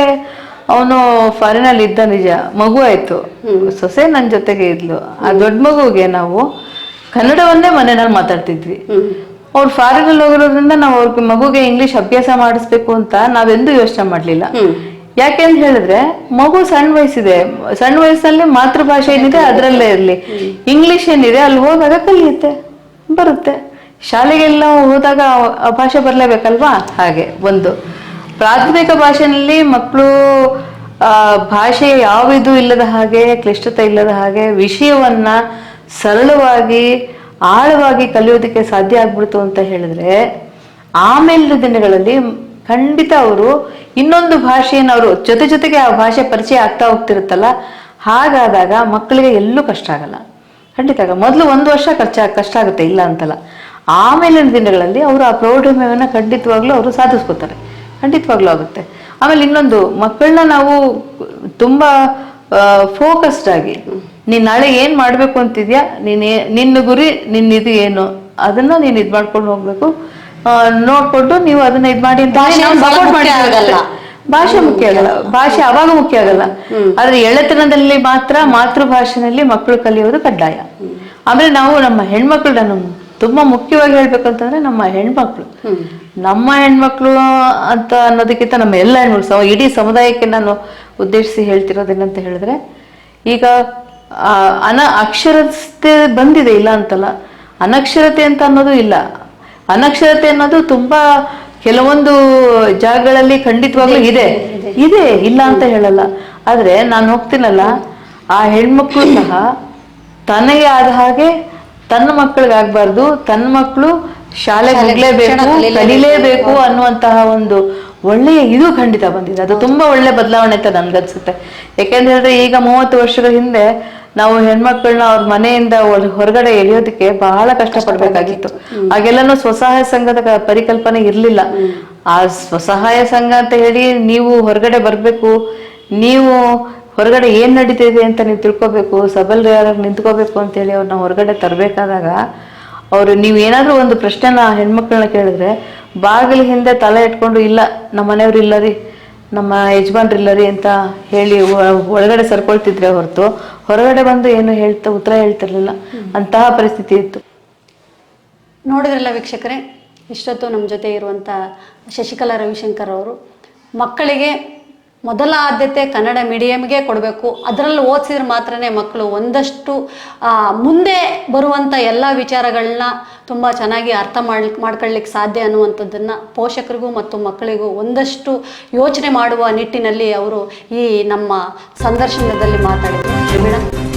ಅವನು ಫಾರಿನಲ್ಲಿ ಇದ್ದ ನಿಜ ಮಗು ಆಯ್ತು. ಸೊಸೆ ನನ್ನ ಜೊತೆಗೆ ಇದ್ಲು. ಆ ದೊಡ್ಡ ಮಗುಗೆ ನಾವು ಕನ್ನಡವನ್ನೇ ಮನೆಯಲ್ಲಿ ಮಾತಾಡ್ತಿದ್ವಿ. ಅವ್ರು ಫಾರಿನಲ್ಲಿ ಹೋಗಿರೋದ್ರಿಂದ ನಾವು ಅವ್ರಿಗೆ ಮಗುಗೆ ಇಂಗ್ಲಿಷ್ ಅಭ್ಯಾಸ ಮಾಡಿಸ್ಬೇಕು ಅಂತ ನಾವೆಂದೂ ಯೋಚನೆ ಮಾಡ್ಲಿಲ್ಲ. ಯಾಕೆ ಅಂತ ಹೇಳಿದ್ರೆ ಮಗು ಸಣ್ಣ ವಯಸ್ಸಿದೆ. ಸಣ್ಣ ವಯಸ್ಸಲ್ಲಿ ಮಾತೃಭಾಷೆ ಏನಿದೆ ಅದರಲ್ಲೇ ಇರ್ಲಿ. ಇಂಗ್ಲಿಷ್ ಏನಿದೆ ಅಲ್ಲಿ ಹೋದಾಗ ಕಲಿಯುತ್ತೆ ಬರುತ್ತೆ. ಶಾಲೆಗೆಲ್ಲ ಹೋದಾಗ ಭಾಷೆ ಬರಲೇಬೇಕಲ್ವಾ? ಹಾಗೆ, ಒಂದು. ಪ್ರಾಥಮಿಕ ಭಾಷೆನಲ್ಲಿ ಮಕ್ಕಳು ಭಾಷೆ ಯಾವಿದು ಇಲ್ಲದ ಹಾಗೆ, ಕ್ಲಿಷ್ಟತೆ ಇಲ್ಲದ ಹಾಗೆ, ವಿಷಯವನ್ನ ಸರಳವಾಗಿ, ಆಳವಾಗಿ ಕಲಿಯೋದಕ್ಕೆ ಸಾಧ್ಯ ಆಗ್ಬಿಡ್ತು ಅಂತ ಹೇಳಿದ್ರೆ, ಆಮೇಲಿನ ದಿನಗಳಲ್ಲಿ ಖಂಡಿತ ಅವರು ಇನ್ನೊಂದು ಭಾಷೆಯನ್ನು ಅವರು ಜೊತೆ ಜೊತೆಗೆ ಆ ಭಾಷೆ ಪರಿಚಯ ಆಗ್ತಾ ಹೋಗ್ತಿರುತ್ತಲ್ಲ, ಹಾಗಾದಾಗ ಮಕ್ಕಳಿಗೆ ಎಲ್ಲೂ ಕಷ್ಟ ಆಗಲ್ಲ. ಖಂಡಿತ ಮೊದಲು ಒಂದು ವರ್ಷ ಖರ್ಚಾಗ ಕಷ್ಟ ಆಗುತ್ತೆ, ಇಲ್ಲ ಅಂತಲ್ಲ. ಆಮೇಲಿನ ದಿನಗಳಲ್ಲಿ ಅವರು ಆ ಪ್ರೌಢಿಮೆಯನ್ನು ಖಂಡಿತವಾಗ್ಲೂ ಅವರು ಸಾಧಿಸ್ಕೋತಾರೆ. ಖಂಡಿತವಾಗ್ಲೂ ಆಗುತ್ತೆ. ಆಮೇಲೆ ಇನ್ನೊಂದು ಮಕ್ಕಳನ್ನ ನಾವು ತುಂಬಾ ಫೋಕಸ್ಡ್ ಆಗಿ ನೀನು ನಾಳೆ ಏನು ಮಾಡಬೇಕು ಅಂತಿದ್ಯಾ? ನೀನು ನಿನ್ನ ಗುರಿ ನಿನ್ನ ಇದು ಏನು? ಅದನ್ನ ನೀನು ಇದು ಮಾಡ್ಕೊಂಡು ಹೋಗ್ಬೇಕು. ಆ, ನೋಡ್ಕೊಂಡು ನೀವು ಅದನ್ನ ಇದು ಮಾಡಿ ಭಾಷೆ ಮುಖ್ಯ ಆಗಲ್ಲ. ಭಾಷೆ ಮುಖ್ಯ ಆಗಲ್ಲ. ಭಾಷೆ ಅವಾಗ ಮುಖ್ಯ ಆಗಲ್ಲ. ಆದ್ರೆ ಎಳೆತನದಲ್ಲಿ ಮಾತ್ರ ಮಾತೃಭಾಷೆನಲ್ಲಿ ಮಕ್ಕಳು ಕಲಿಯೋದು ಕಡ್ಡಾಯ. ಆಮೇಲೆ ನಾವು ನಮ್ಮ ಹೆಣ್ಮಕ್ಳನ್ನ ನಾನು ತುಂಬಾ ಮುಖ್ಯವಾಗಿ ಹೇಳ್ಬೇಕಂತಂದ್ರೆ ನಮ್ಮ ಹೆಣ್ಮಕ್ಳು. ನಮ್ಮ ಹೆಣ್ಮಕ್ಳು ಅಂತ ಅನ್ನೋದಕ್ಕಿಂತ ನಮ್ಮ ಎಲ್ಲ ಹೆಣ್ಮಕ್ಳು ಸಮ ಇಡೀ ಸಮುದಾಯಕ್ಕೆ ನಾನು ಉದ್ದೇಶಿಸಿ ಹೇಳ್ತಿರೋದೇನಂತ ಹೇಳಿದ್ರೆ ಈಗ ಅನ ಅಕ್ಷರತೆ ಬಂದಿದೆ ಇಲ್ಲ ಅಂತಲ್ಲ ಅನಕ್ಷರತೆ ಅಂತ ಅನ್ನೋದು ಇಲ್ಲ. ಅನಕ್ಷರತೆ ಅನ್ನೋದು ತುಂಬಾ ಕೆಲವೊಂದು ಜಾಗಗಳಲ್ಲಿ ಖಂಡಿತವಾಗ್ಲೂ ಇದೆ. ಇದೆ ಇಲ್ಲ ಅಂತ ಹೇಳಲ್ಲ. ಆದ್ರೆ ನಾನು ಹೋಗ್ತೀನಲ್ಲ ಆ ಹೆಣ್ಮಕ್ಳು ಸಹ ತನಗೆ ಆದ ಹಾಗೆ ತನ್ನ ಮಕ್ಕಳಿಗಾಗಬಾರ್ದು ತನ್ನ ಮಕ್ಕಳು ಶಾಲೆಗೆ ಹೋಗ್ಲೇಬೇಕು ಕಲಿಲೇಬೇಕು ಅನ್ನುವಂತಹ ಒಂದು ಒಳ್ಳೆಯ ಇದು ಖಂಡಿತ ಬಂದಿದೆ. ಅದು ತುಂಬಾ ಒಳ್ಳೆ ಬದಲಾವಣೆ ಅಂತ ನನ್ಗನ್ಸುತ್ತೆ. ಯಾಕೆಂತ ಹೇಳಿದ್ರೆ ಈಗ ಮೂವತ್ತು ವರ್ಷಗಳ ಹಿಂದೆ ನಾವು ಹೆಣ್ಮಕ್ಳನ್ನ ಅವ್ರ ಮನೆಯಿಂದ ಹೊರಗಡೆ ಎಳೆಯೋದಕ್ಕೆ ಬಹಳ ಕಷ್ಟ ಪಡ್ಬೇಕಾಗಿತ್ತು ಆಗೆಲ್ಲನೂ ಸ್ವಸಹಾಯ ಸಂಘದ ಪರಿಕಲ್ಪನೆ ಇರ್ಲಿಲ್ಲ. ಆ ಸ್ವಸಹಾಯ ಸಂಘ ಅಂತ ಹೇಳಿ ನೀವು ಹೊರಗಡೆ ಬರ್ಬೇಕು ನೀವು ಹೊರಗಡೆ ಏನು ನಡೀತಿದೆ ಅಂತ ನೀವು ತಿಳ್ಕೊಬೇಕು ಸಬಲರಾಗಿ ನಿಂತ್ಕೋಬೇಕು ಅಂತ ಹೇಳಿ ಅವ್ರನ್ನ ಹೊರಗಡೆ ತರಬೇಕಾದಾಗ ಅವರು ನೀವು ಏನಾದರೂ ಒಂದು ಪ್ರಶ್ನೆನ ಹೆಣ್ಮಕ್ಳನ್ನ ಕೇಳಿದ್ರೆ ಬಾಗಿಲ ಹಿಂದೆ ತಲೆ ಇಟ್ಕೊಂಡು ಇಲ್ಲ ನಮ್ಮ ಮನೆಯವ್ರು ಇಲ್ಲ ರೀ ನಮ್ಮ ಯಜಮಾನ್ರು ಇಲ್ಲ ರೀ ಅಂತ ಹೇಳಿ ಒಳಗಡೆ ಸರ್ಕೊಳ್ತಿದ್ರೆ ಹೊರತು ಹೊರಗಡೆ ಬಂದು ಏನು ಹೇಳ್ತಾ ಉತ್ತರ ಹೇಳ್ತಿರ್ಲಿಲ್ಲ. ಅಂತಹ ಪರಿಸ್ಥಿತಿ ಇತ್ತು. ನೋಡಿದ್ರಲ್ಲ ವೀಕ್ಷಕರೇ ಇಷ್ಟೊತ್ತು ನಮ್ಮ ಜೊತೆ ಇರುವಂಥ ಶಶಿಕಲಾ ರವಿಶಂಕರ್ ಅವರು ಮಕ್ಕಳಿಗೆ ಮೊದಲ ಆದ್ಯತೆ ಕನ್ನಡ ಮೀಡಿಯಮ್ಗೆ ಕೊಡಬೇಕು. ಅದರಲ್ಲಿ ಓದಿಸಿದ್ರೆ ಮಾತ್ರನೇ ಮಕ್ಕಳು ಒಂದಷ್ಟು ಮುಂದೆ ಬರುವಂಥ ಎಲ್ಲ ವಿಚಾರಗಳನ್ನ ತುಂಬ ಚೆನ್ನಾಗಿ ಅರ್ಥ ಮಾಡ್ಲಿಕ್ಕೆ ಮಾಡ್ಕೊಳ್ಳಿಕ್ಕೆ ಸಾಧ್ಯ ಅನ್ನುವಂಥದ್ದನ್ನು ಪೋಷಕರಿಗೂ ಮತ್ತು ಮಕ್ಕಳಿಗೂ ಒಂದಷ್ಟು ಯೋಚನೆ ಮಾಡುವ ನಿಟ್ಟಿನಲ್ಲಿ ಅವರು ಈ ನಮ್ಮ ಸಂದರ್ಶನದಲ್ಲಿ ಮಾತಾಡಿದರು.